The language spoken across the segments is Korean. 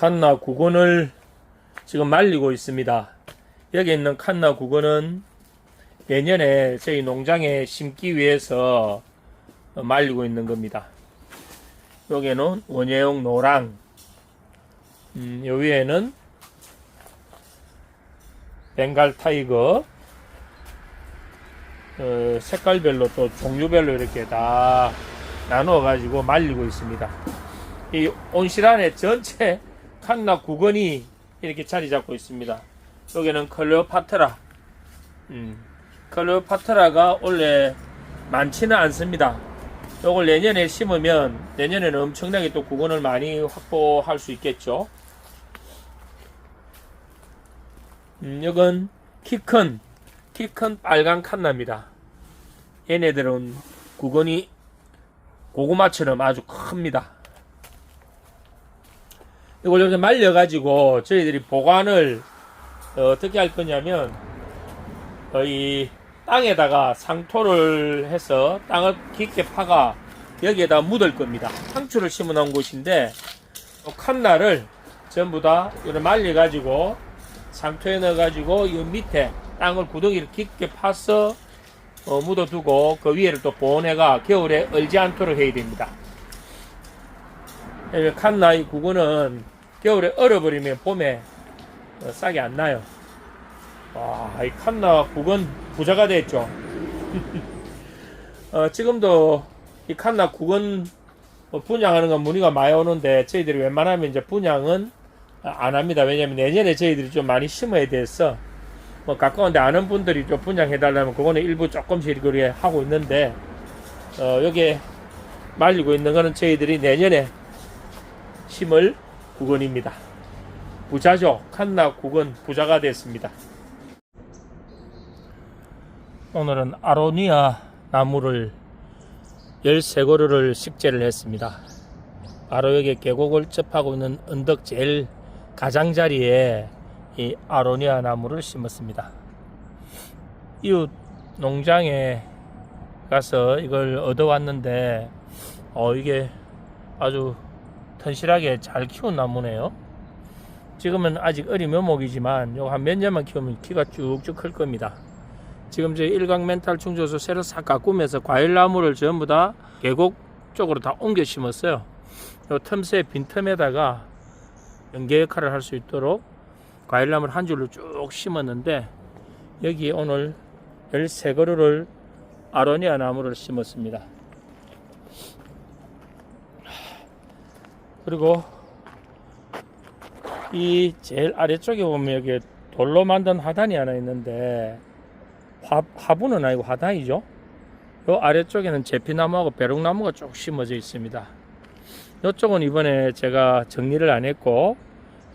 칸나 국원을 지금 말리고 있습니다. 여기 있는 칸나 국원은 내년에 저희 농장에 심기 위해서 말리고 있는 겁니다. 여기는 원예용 노랑, 음, 요 위에는 벵갈 타이거, 어, 색깔별로 또 종류별로 이렇게 다 나누어 가지고 말리고 있습니다. 이 온실 안에 전체 칸나 구건이 이렇게 자리 잡고 있습니다. 여기는 클레오파트라. 음, 클레오파트라가 원래 많지는 않습니다. 요걸 내년에 심으면 내년에는 엄청나게 또 구건을 많이 확보할 수 있겠죠. 음, 이건 키 큰, 키큰 빨간 칸나입니다. 얘네들은 구건이 고구마처럼 아주 큽니다. 이걸 이렇게 말려가지고 저희들이 보관을 어, 떻게 할 거냐면 어, 이 땅에다가 상토를 해서 땅을 깊게 파가 여기에다 묻을 겁니다. 상추를 심어 놓은 곳인데 이 칸나를 전부 다 이렇게 말려가지고 상토에 넣어가지고 이 밑에 땅을 구덩이를 깊게 파서 어, 묻어두고 그 위에를 또 보온해가 겨울에 얼지 않도록 해야 됩니다. 이 칸나이 구근은 겨울에 얼어버리면 봄에 어, 싹이 안 나요. 와, 이 칸나 구근 부자가 됐죠. 어, 지금도 이 칸나 구근 뭐 분양하는 건 문의가 많이 오는데 저희들이 웬만하면 이제 분양은 안 합니다. 왜냐면 내년에 저희들이 좀 많이 심어야 돼서 뭐 가까운데 아는 분들이 좀 분양해달라면 그거는 일부 조금씩 그렇게 하고 있는데 어, 여기에 말리고 있는 거는 저희들이 내년에 심을 구근입니다. 부자죠. 칸나 구근 부자가 됐습니다. 오늘은 아로니아 나무를 13그루를 식재를 했습니다. 바로 여기 계곡을 접하고 있는 언덕 제일 가장자리에 이 아로니아 나무를 심었습니다. 이웃 농장에 가서 이걸 얻어왔는데 어 이게 아주 튼실하게 잘 키운 나무네요. 지금은 아직 어린 묘목이지만 요거 한몇 년만 키우면 키가 쭉쭉 클 겁니다. 지금 저 일광 멘탈 충조소 새로 싹 가꾸면서 과일 나무를 전부 다 계곡 쪽으로 다 옮겨 심었어요. 요 틈새 빈틈에다가 연계 역할을 할 수 있도록 과일 나무를 한 줄로 쭉 심었는데 여기 오늘 13그루를 아로니아 나무를 심었습니다. 그리고 이 제일 아래쪽에 보면 여기 돌로 만든 하단이 하나 있는데 화, 화분은 아니고 하단이죠. 요 아래쪽에는 제피나무하고 배롱나무가 쭉 심어져 있습니다. 이쪽은 이번에 제가 정리를 안 했고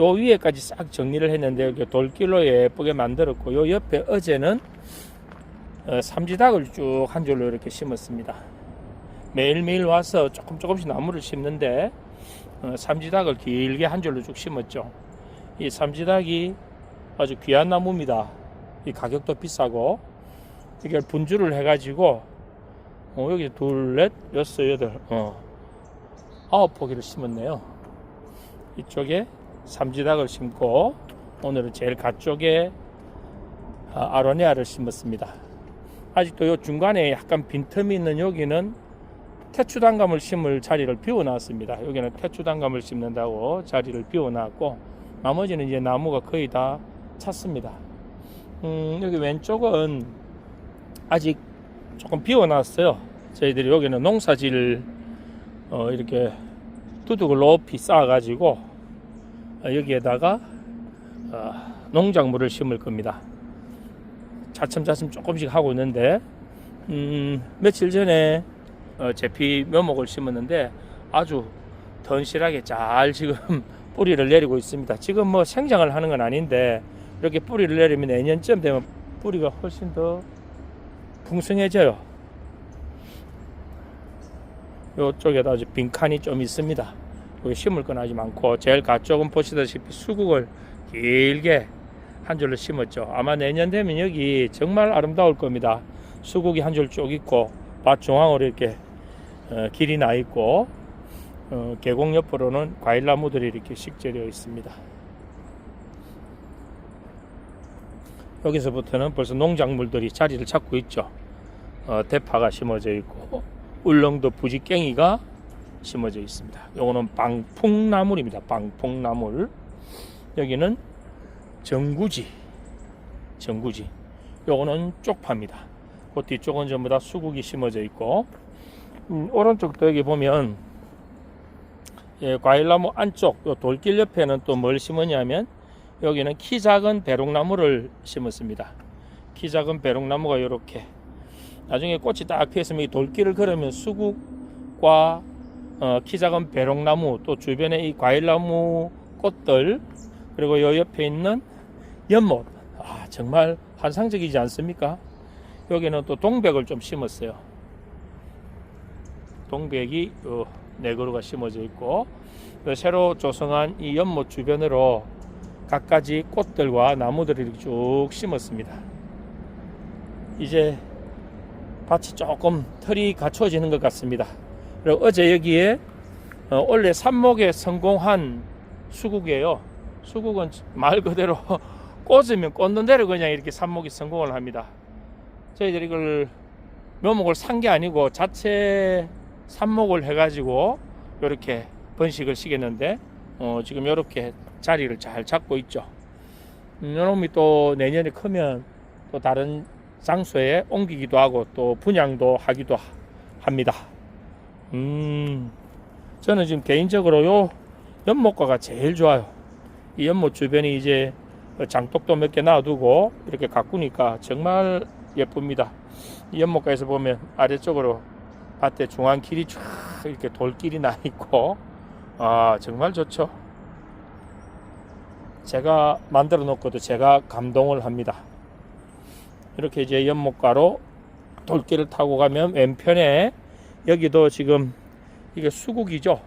요 위에까지 싹 정리를 했는데 이렇게 돌길로 예쁘게 만들었고 요 옆에 어제는 어, 삼지닭을 쭉 한 줄로 이렇게 심었습니다. 매일매일 와서 조금 조금씩 나무를 심는데 어, 삼지닭을 길게 한 줄로 쭉 심었죠. 이 삼지닭이 아주 귀한 나무입니다. 이 가격도 비싸고 이걸 분주를 해가지고 어, 여기 둘, 넷, 여섯, 여덟, 어, 아홉 포기를 심었네요. 이쪽에 삼지닭을 심고 오늘은 제일 가쪽에 아, 아로니아를 심었습니다. 아직도 요 중간에 약간 빈틈이 있는 여기는 태추단감을 심을 자리를 비워놨습니다. 여기는 태추단감을 심는다고 자리를 비워놨고 나머지는 이제 나무가 거의 다 찼습니다. 음, 여기 왼쪽은 아직 조금 비워놨어요. 저희들이 여기는 농사질 어, 이렇게 두둑을 높이 쌓아가지고 어, 여기에다가 어, 농작물을 심을 겁니다. 차츰차츰 조금씩 하고 있는데 음, 며칠 전에 어, 제피 묘목을 심었는데 아주 던실하게 잘 지금 뿌리를 내리고 있습니다. 지금 뭐 생장을 하는 건 아닌데 이렇게 뿌리를 내리면 내년쯤 되면 뿌리가 훨씬 더 풍성해져요. 이쪽에도 아주 빈칸이 좀 있습니다. 여기 심을 건 아직 많고 제일 가쪽은 보시다시피 수국을 길게 한 줄로 심었죠. 아마 내년 되면 여기 정말 아름다울 겁니다. 수국이 한 줄 쭉 있고 밭 중앙으로 이렇게 어, 길이 나 있고 어, 계곡 옆으로는 과일 나무들이 이렇게 식재되어 있습니다. 여기서부터는 벌써 농작물들이 자리를 잡고 있죠. 어, 대파가 심어져 있고 울릉도 부지깽이가 심어져 있습니다. 요거는 방풍나물입니다. 방풍나물. 여기는 정구지. 정구지. 요거는 쪽파입니다. 그 뒤쪽은 전부 다 수국이 심어져 있고 음, 오른쪽도 여기 보면 예, 과일나무 안쪽 요 돌길 옆에는 또 뭘 심었냐면 여기는 키 작은 배롱나무를 심었습니다. 키 작은 배롱나무가 이렇게 나중에 꽃이 딱 피었으면 이 돌길을 걸으면 수국과 어, 키 작은 배롱나무 또 주변에 이 과일나무 꽃들 그리고 요 옆에 있는 연못 아 정말 환상적이지 않습니까? 여기는 또 동백을 좀 심었어요. 동백이 요네 그루가 심어져 있고 그 새로 조성한 이 연못 주변으로 갖가지 꽃들과 나무들을 이렇게 쭉 심었습니다. 이제 밭이 조금 털이 갖춰지는 것 같습니다. 그리고 어제 여기에 어, 원래 삽목에 성공한 수국이에요. 수국은 말 그대로 꽂으면 꽂는 대로 그냥 이렇게 삽목이 성공을 합니다. 저희들이 이걸 묘목을 산 게 아니고 자체 삽목을 해가지고 이렇게 번식을 시켰는데 어, 지금 이렇게 자리를 잘 잡고 있죠. 음, 이놈이 또 내년에 크면 또 다른 장소에 옮기기도 하고 또 분양도 하기도 하- 합니다. 음, 저는 지금 개인적으로 요 연못가가 제일 좋아요. 이 연못 주변이 이제 장독도 몇 개 놔두고 이렇게 가꾸니까 정말 예쁩니다. 이 연못가에서 보면 아래쪽으로 밭에 중앙 길이 쫙 이렇게 돌길이 나 있고 아 정말 좋죠. 제가 만들어 놓고도 제가 감동을 합니다. 이렇게 이제 연못가로 돌길을 타고 가면 왼편에 여기도 지금 이게 수국이죠.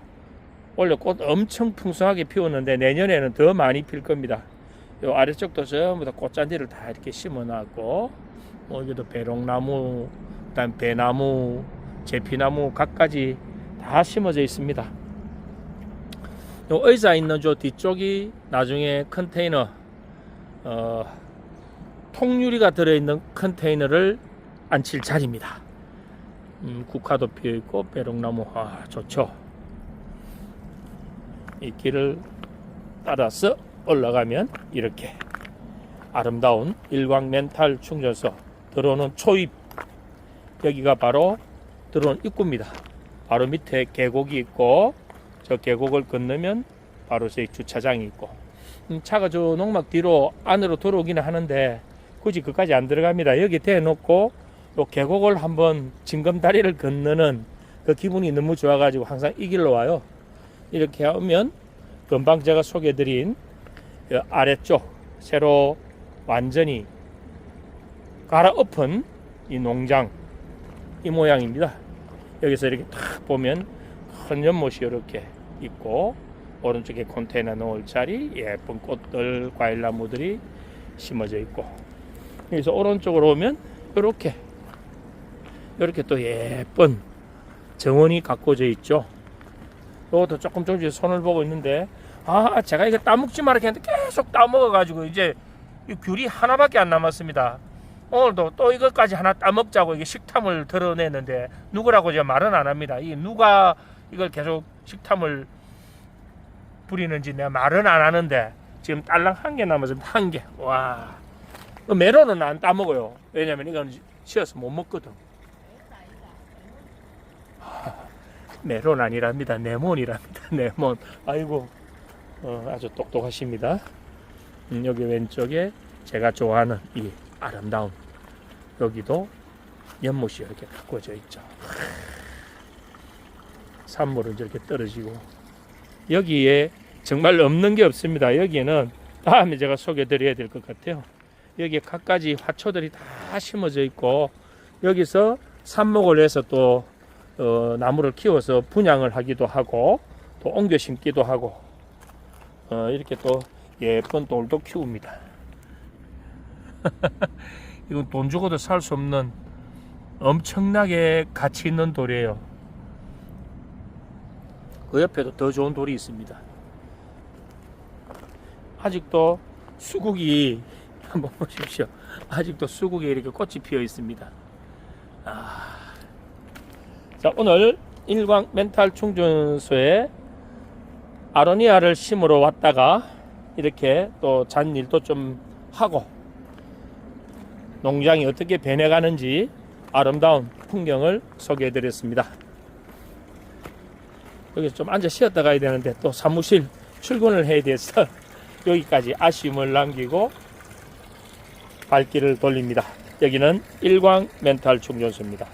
원래 꽃 엄청 풍성하게 피웠는데 내년에는 더 많이 필 겁니다. 요 아래쪽도 전부 다 꽃잔디를 다 이렇게 심어놨고 뭐 여기도 배롱나무, 그다음 배나무, 제피나무 각가지 다 심어져 있습니다. 요 의자 있는 저 뒤쪽이 나중에 컨테이너 어, 통유리가 들어있는 컨테이너를 앉힐 자리입니다. 음, 국화도 피어 있고 배롱나무 아 좋죠. 이 길을 따라서 올라가면 이렇게 아름다운 일광 멘탈 충전소 들어오는 초입 여기가 바로 들어온 입구입니다. 바로 밑에 계곡이 있고 저 계곡을 건너면 바로 저희 주차장이 있고 음, 차가 저 농막 뒤로 안으로 들어오기는 하는데 굳이 그까지 안 들어갑니다. 여기 대놓고 요 계곡을 한번 징검다리를 건너는 그 기분이 너무 좋아가지고 항상 이 길로 와요. 이렇게 하면 금방 제가 소개드린 이 아래쪽 새로 완전히 갈아엎은 이 농장 이 모양입니다. 여기서 이렇게 탁 보면 큰 연못이 이렇게 있고 오른쪽에 컨테이너 넣을 자리 예쁜 꽃들 과일나무들이 심어져 있고 여기서 오른쪽으로 오면 이렇게 이렇게 또 예쁜 정원이 가꿔져 있죠. 이것도 조금 조금씩 손을 보고 있는데 아 제가 이거 따먹지 말라 했는데 계속 따먹어 가지고 이제 이 귤이 하나밖에 안 남았습니다. 오늘도 또 이것까지 하나 따먹자고 이게 식탐을 드러내는데 누구라고 제가 말은 안 합니다. 이 누가 이걸 계속 식탐을 부리는지 내가 말은 안 하는데 지금 딸랑 한 개 남았습니다. 한 개. 와. 그 메론은 안 따먹어요. 왜냐면 이건 쉬어서 못 먹거든. 메론 아니랍니다. 네몬이랍니다. 네몬. 아이고, 어, 아주 똑똑하십니다. 음, 여기 왼쪽에 제가 좋아하는 이 아름다운 여기도 연못이 이렇게 가꿔져 있죠. 산물은 저렇게 떨어지고 여기에 정말 없는 게 없습니다. 여기는 다음에 제가 소개드려야 될 것 같아요. 여기에 갖가지 화초들이 다 심어져 있고 여기서 삽목을 해서 또 어, 나무를 키워서 분양을 하기도 하고 또 옮겨 심기도 하고 어, 이렇게 또 예쁜 돌도 키웁니다. 이건 돈 주고도 살 수 없는 엄청나게 가치 있는 돌이에요. 그 옆에도 더 좋은 돌이 있습니다. 아직도 수국이 한번 보십시오. 아직도 수국에 이렇게 꽃이 피어 있습니다. 아. 자, 오늘 일광 멘탈 충전소에 아로니아를 심으러 왔다가 이렇게 또 잔일도 좀 하고 농장이 어떻게 변해가는지 아름다운 풍경을 소개해 드렸습니다. 여기 좀 앉아 쉬었다 가야 되는데 또 사무실 출근을 해야 돼서 여기까지 아쉬움을 남기고 발길을 돌립니다. 여기는 일광 멘탈 충전소입니다.